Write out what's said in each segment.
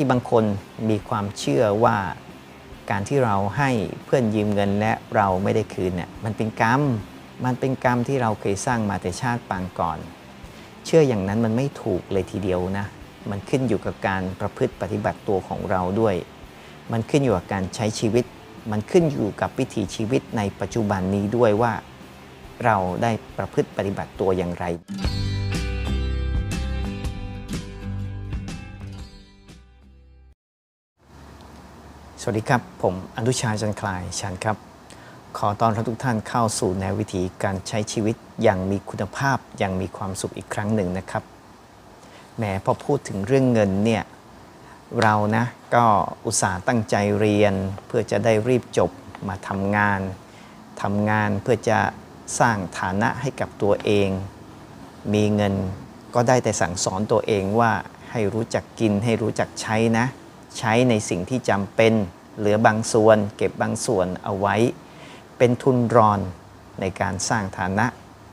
ที่บางคนมีความเชื่อว่าการที่เราให้เพื่อนยืมเงินและเราไม่ได้คืนเนี่ยมันเป็นกรรม มันเป็นกรรมที่เราเคยสร้างมาแต่ชาติปางก่อน เชื่ออย่างนั้นมันไม่ถูกเลยทีเดียวนะ มันขึ้นอยู่กับการประพฤติปฏิบัติตัวของเราด้วย มันขึ้นอยู่กับการใช้ชีวิต มันขึ้นอยู่กับวิถีชีวิตในปัจจุบันนี้ด้วยว่า เราได้ประพฤติปฏิบัติตัวอย่างไร วัสดีครับ ผมอนุชาจันคลายชันครับ ขอต้อนรับทุกท่านเข้าสู่แนววิถีการใช้ชีวิตอย่างมีคุณภาพอย่างมีความสุขอีกครั้งหนึ่งนะครับแหมพอพูดถึงเรื่องเงินเนี่ยเรานะก็อุตส่าห์ตั้งใจเรียน เพื่อจะได้รีบจบมาทำงานทำงานเพื่อจะสร้างฐานะให้กับตัวเอง มีเงินก็ได้แต่สั่งสอนตัวเองว่าให้รู้จักกินให้รู้จักใช้นะ ใช้ในสิ่งที่จำเป็น เหลือบางส่วน เก็บบางส่วนเอาไว้ เป็นทุนรอนในการสร้างฐานะ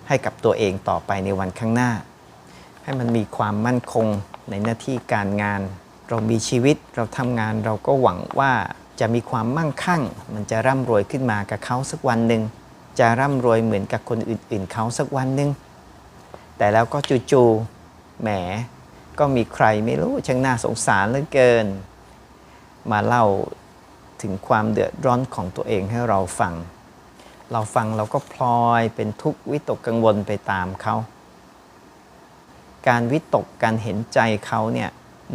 ให้กับตัวเองต่อไปในวันข้างหน้า ให้มันมีความมั่นคงในหน้าที่การงาน เรามีชีวิตเราทำงานเราก็หวังว่าจะมีความมั่งคั่ง มันจะร่ำรวยขึ้นมากับเขาสักวันหนึ่งจะร่ำรวยเหมือนกับคนอื่นๆ เขาสักวันหนึ่งแต่แล้วก็จู่ๆแหมก็มีใครไม่รู้ช่างน่าสงสารเหลือเกิน มาเล่า ถึงความเดือดร้อนของตัวเองให้เราฟัง เราฟังเราก็พลอยเป็นทุกข์วิตกกังวลไปตามเขาการวิตกการเห็นใจเขาเนี่ย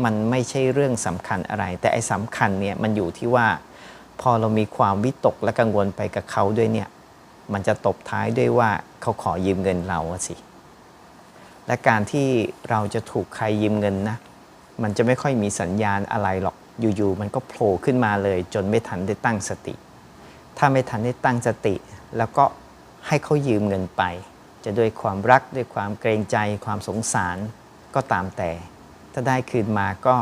มันไม่ใช่เรื่องสำคัญอะไร แต่ไอ้สำคัญเนี่ยมันอยู่ที่ว่า พอเรามีความวิตกและกังวลไปกับเขาด้วยเนี่ยมันจะตบท้ายด้วยว่าเขาขอยืมเงินเราสิและการที่เราจะถูกใครยืมเงินนะมันจะไม่ค่อยมีสัญญาณอะไรหรอก อยู่ๆมันก็โผล่ขึ้นมาเลย จนไม่ทันได้ตั้งสติ ถ้าไม่ทันได้ตั้งสติ แล้วก็ให้เขายืมเงินไป จะด้วยความรักด้วยความเกรงใจ ความสงสารก็ตามแต่ ถ้าได้คืนมาก็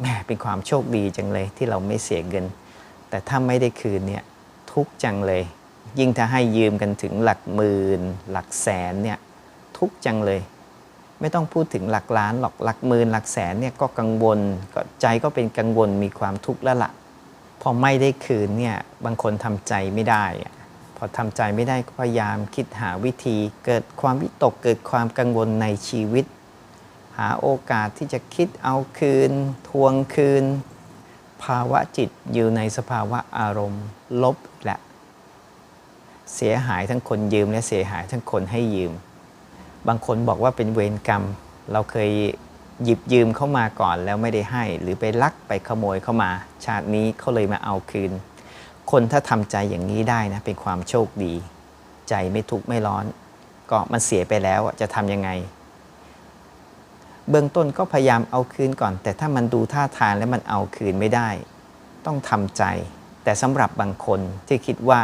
แหมเป็นความโชคดีจังเลยที่เราไม่เสียเงิน แต่ถ้าไม่ได้คืนเนี่ยทุกจังเลย ยิ่งถ้าให้ยืมกันถึงหลักหมื่น หลักแสนเนี่ยทุกจังเลย ไม่ต้องพูดถึงหลักล้านหรอกหลักหมื่นหลักแสนเนี่ยก็กังวลก็ใจก็เป็นกังวลมีความทุกข์แล้วละ่ะพอไม่ได้คืนเนี่ยบางคนทำใจไม่ได้อะพอทำใจไม่ได้ก็พยายามคิดหาวิธีเกิดความวิตกเกิดความกังวลในชีวิต หาโอกาสที่จะคิดเอาคืน ทวงคืน ภาวะจิตอยู่ในสภาวะอารมณ์ ลบและ เสียหายทั้งคนยืมและเสียหายทั้งคนให้ยืม บางคนบอกว่าเป็นเวรกรรม เราเคยหยิบยืมเข้ามาก่อนแล้วไม่ได้ให้ หรือไปลักไปขโมยเข้ามา ชาตินี้เขาเลยมาเอาคืน คนถ้าทำใจอย่างนี้ได้นะเป็นความโชคดี ใจไม่ทุกข์ไม่ร้อน ก็มันเสียไปแล้วจะทำยังไง เบื้องต้นก็พยายามเอาคืนก่อน แต่ถ้ามันดูท่าทางแล้วมันเอาคืนไม่ได้ ต้องทำใจ แต่สำหรับบางคนที่คิดว่า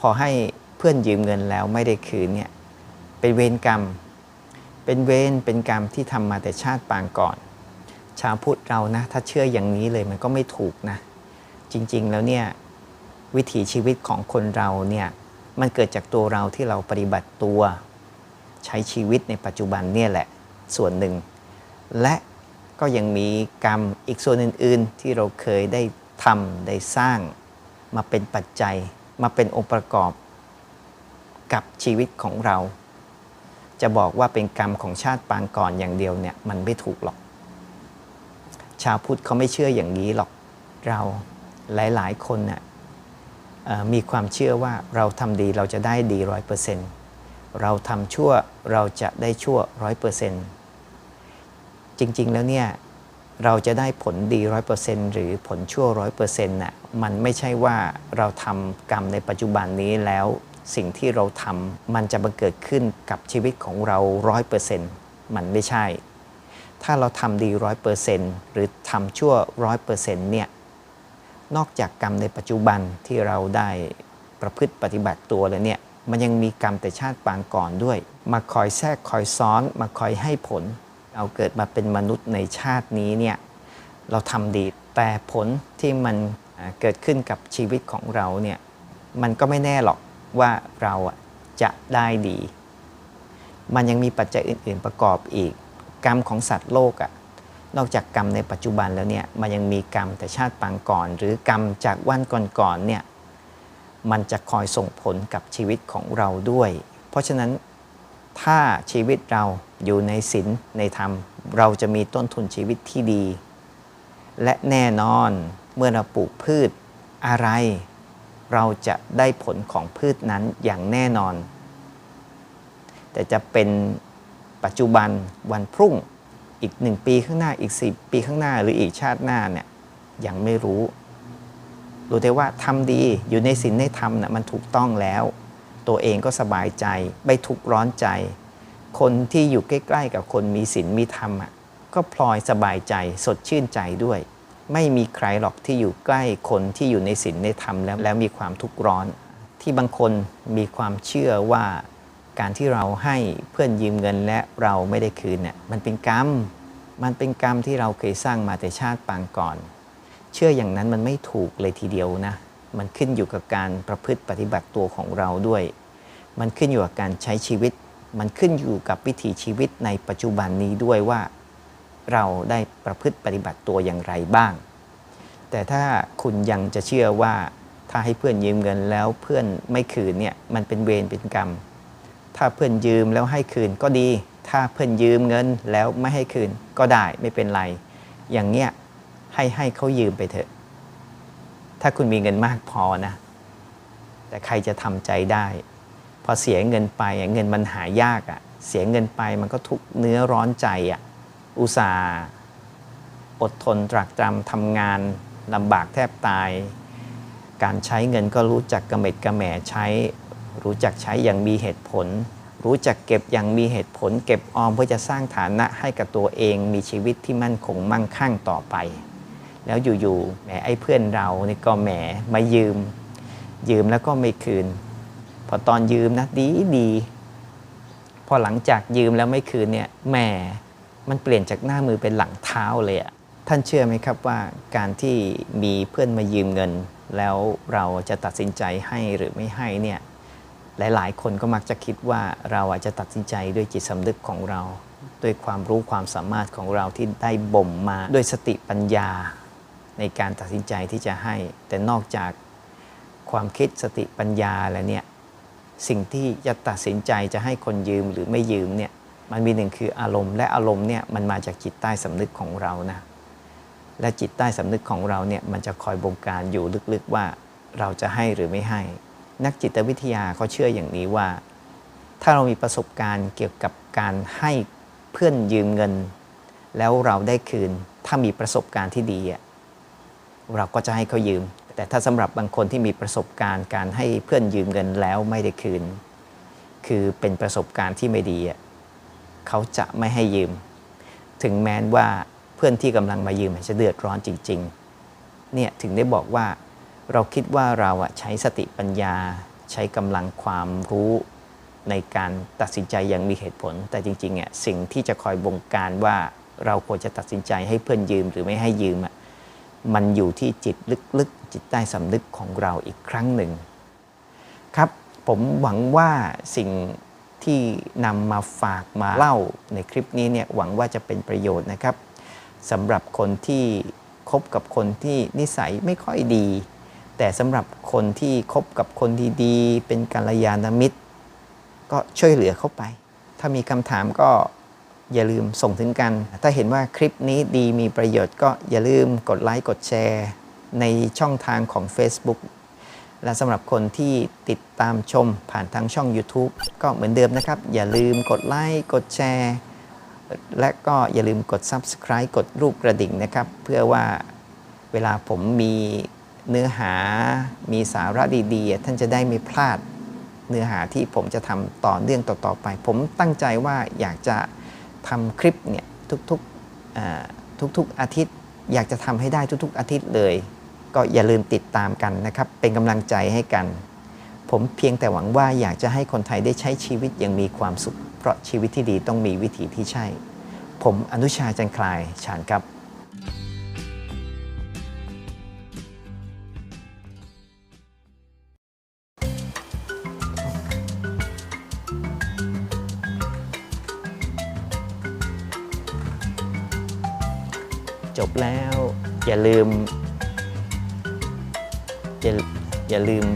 พอให้เพื่อนยืมเงินแล้วไม่ได้คืนเนี่ย เป็นเวรกรรม เป็นเวรเป็นกรรมที่ทำมาแต่ชาติปางก่อน ชาวพุทธเรานะ ถ้าเชื่ออย่างนี้เลยมันก็ไม่ถูกนะ จริงๆแล้วเนี่ยวิถีชีวิตของคนเราเนี่ยมันเกิดจากตัวเราที่เราปฏิบัติตัวใช้ชีวิตในปัจจุบันเนี่ยแหละส่วนหนึ่ง และก็ยังมีกรรมอีกส่วนอื่น ๆ ที่เราเคยได้ทำได้สร้าง มาเป็นปัจจัย มาเป็นองค์ประกอบ กับชีวิตของเรา จะบอกว่าเป็นกรรมของชาติปางก่อนอย่างเดียวเนี่ยมันไม่ถูกหรอก ชาวพุทธเขาไม่เชื่ออย่างนี้หรอก เราหลาย ๆ คนน่ะเอ่อมีความเชื่อว่าเราทำดีเราจะได้ดีร้อยเปอร์เซ็นต์เราทำชั่วเราจะได้ชั่วร้อยเปอร์เซ็นต์จริง ๆ แล้วเนี่ยเราจะได้ผลดีร้อยเปอร์เซ็นต์หรือผลชั่วร้อยเปอร์เซ็นต์น่ะมันไม่ใช่ว่าเราทำกรรมในปัจจุบันนี้แล้ว สิ่งที่เราทำมันจะบังเกิดขึ้นกับชีวิตของเราร้อยเปอร์เซ็นต์มันไม่ใช่ ถ้าเราทำดีร้อยเปอร์เซ็นต์หรือทำชั่วร้อยเปอร์เซ็นต์เนี่ย นอกจากกรรมในปัจจุบันที่เราได้ประพฤติปฏิบัติตัวแล้วเนี่ย มันยังมีกรรมแต่ชาติปางก่อนด้วย มาคอยแทรกคอยซ้อน มาคอยให้ผล เอาเกิดมาเป็นมนุษย์ในชาตินี้เนี่ย เราทำดี แต่ผลที่มันเกิดขึ้นกับชีวิตของเราเนี่ย มันก็ไม่แน่หรอก ว่าเราจะได้ดี มันยังมีปัจจัยอื่น ๆ ประกอบอีก กรรมของสัตว์โลกอะนอกจากกรรมในปัจจุบันแล้วเนี่ยมันยังมีกรรมแต่ชาติปางก่อน หรือกรรมจากวันก่อนๆเนี่ยมันจะคอยส่งผลกับชีวิตของเราด้วย เพราะฉะนั้นถ้าชีวิตเราอยู่ในศีลในธรรม เราจะมีต้นทุนชีวิตที่ดี และแน่นอนเมื่อเราปลูกพืชอะไร เราจะได้ผลของพืชนั้นอย่างแน่นอน แต่จะเป็นปัจจุบันวันพรุ่งอีกหนึ่งปีข้างหน้าอีกสิปีข้างหน้าหรืออีกชาติหน้าเนี่ยยังไม่รู้ รู้แต่ว่าทำดีอยู่ในศีลในธรรมน่ะมันถูกต้องแล้ว ตัวเองก็สบายใจไม่ทุกข์ร้อนใจ คนที่อยู่ใกล้ ๆ กับคนมีศีลมีธรรมอะก็พลอยสบายใจสดชื่นใจด้วย ไม่มีใครหรอกที่อยู่ใกล้คนที่อยู่ในศีลในธรรมแล้วแล้วมีความทุกข์ร้อน ที่บางคนมีความเชื่อว่าการที่เราให้เพื่อนยืมเงินและเราไม่ได้คืนเนี่ยมันเป็นกรรม มันเป็นกรรมที่เราเคยสร้างมาแต่ชาติปางก่อน เชื่ออย่างนั้นมันไม่ถูกเลยทีเดียวนะ มันขึ้นอยู่กับการประพฤติปฏิบัติตัวของเราด้วย มันขึ้นอยู่กับการใช้ชีวิต มันขึ้นอยู่กับวิถีชีวิตในปัจจุบันนี้ด้วยว่า เราได้ประพฤติปฏิบัติตัวอย่างไรบ้าง แต่ถ้าคุณยังจะเชื่อว่าถ้าให้เพื่อนยืมเงินแล้วเพื่อนไม่คืนเนี่ยมันเป็นเวรเป็นกรรม ถ้าเพื่อนยืมแล้วให้คืนก็ดี ถ้าเพื่อนยืมเงินแล้วไม่ให้คืนก็ได้ไม่เป็นไร อย่างเงี้ยให้ให้เขายืมไปเถอะ ถ้าคุณมีเงินมากพอนะ แต่ใครจะทำใจได้ พอเสียเงินไปเงินมันหายากอะ่ะเสียเงินไปมันก็ทุกเนื้อร้อนใจอะ่ะ อุตส่าห์อดทนตรากตรำทำงานลำบากแทบตาย การใช้เงินก็รู้จักกระเม็ดกระแหม่ใช้ รู้จักใช้อย่างมีเหตุผล รู้จักเก็บอย่างมีเหตุผล เก็บออมเพื่อจะสร้างฐานะให้กับตัวเองมีชีวิตที่มั่นคงมั่งคั่งต่อไป แล้วอยู่ๆแหมไอ้เพื่อนเรานี่ก็แหมมายืม ยืมแล้วก็ไม่คืน พอตอนยืมนะดีดีพอหลังจากยืมแล้วไม่คืนเนี่ยแหม มันเปลี่ยนจากหน้ามือเป็นหลังเท้าเลยอะท่านเชื่อไหมครับว่าการที่มีเพื่อนมายืมเงิน แล้วเราจะตัดสินใจให้หรือไม่ให้เนี่ยหลาย ๆ คนก็มักจะคิดว่าเราอาจจะตัดสินใจด้วยจิตสำนึกของเรา ด้วยความรู้ความสามารถของเราที่ได้บ่มมาด้วยสติปัญญา ในการตัดสินใจที่จะให้ แต่นอกจากความคิดสติปัญญาแล้วเนี่ยสิ่งที่จะตัดสินใจจะให้คนยืมหรือไม่ยืมเนี่ย มันมีหนึ่งคืออารมณ์ และอารมณ์เนี่ยมันมาจากจิตใต้สำนึกของเรานะและจิตใต้สำนึกของเราเนี่ยมันจะคอยบงการอยู่ลึกๆว่าเราจะให้หรือไม่ให้ นักจิตวิทยาเขาเชื่ออย่างนี้ว่า ถ้าเรามีประสบการณ์เกี่ยวกับการให้เพื่อนยืมเงิน แล้วเราได้คืน ถ้ามีประสบการณ์ที่ดีอะเราก็จะให้เขายืม แต่ถ้าสำหรับบางคนที่มีประสบการณ์การให้เพื่อนยืมเงินแล้วไม่ได้คืน คือเป็นประสบการณ์ที่ไม่ดีอะ เขาจะไม่ให้ยืม ถึงแม้ว่าเพื่อนที่กำลังมายืมจะเดือดร้อนจริงๆเนี่ยถึงได้บอกว่าเราคิดว่าเราใช้สติปัญญา ใช้กำลังความรู้ในการตัดสินใจอย่างมีเหตุผล แต่จริงๆอะสิ่งที่จะคอยบงการว่าเราควรจะตัดสินใจให้เพื่อนยืมหรือไม่ให้ยืมอะมันอยู่ที่จิตลึกๆ จิตใต้สำนึกของเราอีกครั้งหนึ่ง ครับ ผมหวังว่าสิ่ง ที่นำมาฝากมาเล่าในคลิปนี้เนี่ยหวังว่าจะเป็นประโยชน์นะครับสำหรับคนที่คบกับคนที่นิสัยไม่ค่อยดี แต่สำหรับคนที่คบกับคนดีๆ เป็นกัลยาณมิตร ก็ช่วยเหลือเข้าไป ถ้ามีคำถามก็อย่าลืมส่งถึงกัน ถ้าเห็นว่าคลิปนี้ดีมีประโยชน์ก็อย่าลืมกดไลค์กดแชร์ ในช่องทางของ Facebook และสำหรับคนที่ติดตามชมผ่านทางช่อง YouTube ก็เหมือนเดิมนะครับ อย่าลืมกดไลค์กดแชร์ และก็อย่าลืมกด Subscribe กดรูปกระดิ่งนะครับ เพื่อว่าเวลาผมมีเนื้อหามีสาระดีๆ ท่านจะได้ไม่พลาดเนื้อหาที่ผมจะทำต่อเนื่องต่อๆไป ผมตั้งใจว่าอยากจะทำคลิปเนี่ยทุกๆทุกๆอาทิตย์ อยากจะทำให้ได้ทุกๆอาทิตย์เลย ก็อย่าลืมติดตามกันนะครับ เป็นกำลังใจให้กัน ผมเพียงแต่หวังว่าอยากจะให้คนไทยได้ใช้ชีวิตอย่างมีความสุข เพราะชีวิตที่ดีต้องมีวิถีที่ใช่ ผมอนุชาจันคลายฉานครับจบแล้ว อย่าลืม อย่าลืม